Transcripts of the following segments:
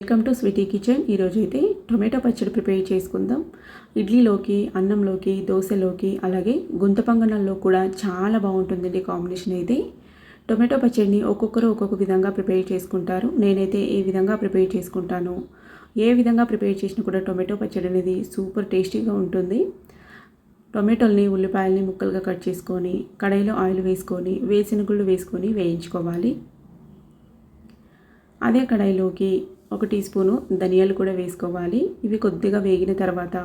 Welcome to Sweety kitchen. ఈరోజు అయితే tomato పచ్చడి ప్రిపేర్ చేసుకుందాం. ఇడ్లీలోకి అన్నంలోకి దోశలోకి అలాగే గుంత పొంగనాల్లో కూడా చాలా బాగుంటుందండి కాంబినేషన్ అయితే. టొమాటో పచ్చడిని ఒక్కొక్కరు ఒక్కొక్క విధంగా ప్రిపేర్ చేసుకుంటారు. నేనైతే ఏ విధంగా ప్రిపేర్ చేసుకుంటాను ఏ విధంగా ప్రిపేర్ చేసినా కూడా టొమాటో పచ్చడి అనేది సూపర్ టేస్టీగా ఉంటుంది. టొమాటోల్ని ఉల్లిపాయల్ని ముక్కలుగా కట్ చేసుకొని కడాయిలో ఆయిల్ వేసుకొని వేసిన గుళ్ళు వేసుకొని వేయించుకోవాలి. అదే కడాయిలోకి ఒక టీ స్పూను ధనియాలు కూడా వేసుకోవాలి. ఇవి కొద్దిగా వేగిన తర్వాత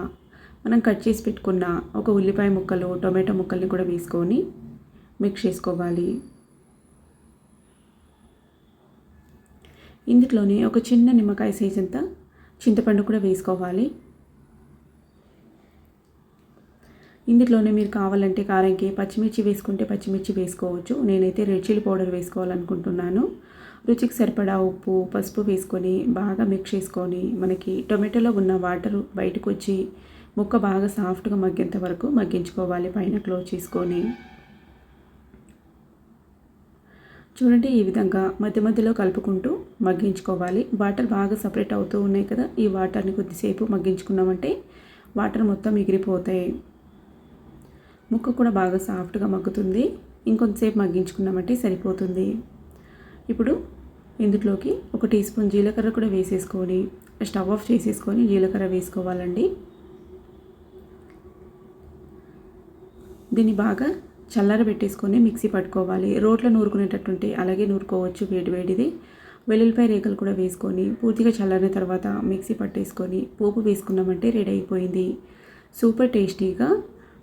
మనం కట్ చేసి పెట్టుకున్న ఒక ఉల్లిపాయ ముక్కలు టొమాటో ముక్కల్ని కూడా వేసుకొని మిక్స్ చేసుకోవాలి. ఇందులోనే ఒక చిన్న నిమ్మకాయ సైజ్ అంతా చింతపండు కూడా వేసుకోవాలి. ఇందులోనే మీరు కావాలంటే కారంకి పచ్చిమిర్చి వేసుకుంటే పచ్చిమిర్చి వేసుకోవచ్చు. నేనైతే రెడ్ చిల్లీ పౌడర్ వేసుకోవాలనుకుంటున్నాను. రుచికి సరిపడా ఉప్పు పసుపు వేసుకొని బాగా మిక్స్ చేసుకొని మనకి టొమాటోలో ఉన్న వాటర్ బయటకు వచ్చి ముక్క బాగా సాఫ్ట్గా మగ్గేంత వరకు మగ్గించుకోవాలి. పైన క్లోజ్ చేసుకొని చూడండి ఈ విధంగా మధ్య మధ్యలో కలుపుకుంటూ మగ్గించుకోవాలి. వాటర్ బాగా సపరేట్ అవుతూ ఉన్నాయి కదా ఈ వాటర్ని కొద్దిసేపు మగ్గించుకున్నామంటే వాటర్ మొత్తం ఎగిరిపోతాయి. ముక్క కూడా బాగా సాఫ్ట్గా మగ్గుతుంది. ఇంకొంతసేపు మగ్గించుకున్నామంటే సరిపోతుంది. ఇప్పుడు ఇందులోకి ఒక టీ స్పూన్ జీలకర్ర కూడా వేసేసుకొని స్టవ్ ఆఫ్ చేసేసుకొని జీలకర్ర వేసుకోవాలండి. దీన్ని బాగా చల్లార పెట్టేసుకొని మిక్సీ పట్టుకోవాలి. రోట్లో నూరుకునేటట్టుంటే అలాగే నూరుకోవచ్చు వేడి వేడిది. వెల్లుల్లిపాయ రేకలు కూడా వేసుకొని పూర్తిగా చల్లారిన తర్వాత మిక్సీ పట్టేసుకొని పోపు వేసుకున్నామంటే రెడీ అయిపోయింది. సూపర్ టేస్టీగా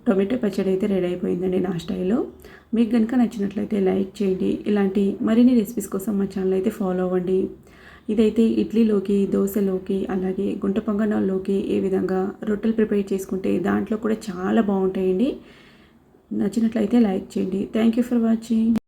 టొమాటో పచ్చడి అయితే రెడీ అయిపోయిందండి నా స్టైల్లో. మీకు కనుక నచ్చినట్లయితే లైక్ చేయండి. ఇలాంటి మరిన్ని రెసిపీస్ కోసం మా ఛానల్ అయితే ఫాలో అవ్వండి. ఇదైతే ఇడ్లీలోకి దోశలోకి అలాగే గుంట పొంగనాల్లోకి ఏ విధంగా రొట్టెలు ప్రిపేర్ చేసుకుంటే దాంట్లో కూడా చాలా బాగుంటాయండి. నచ్చినట్లయితే లైక్ చేయండి. Thank you for watching.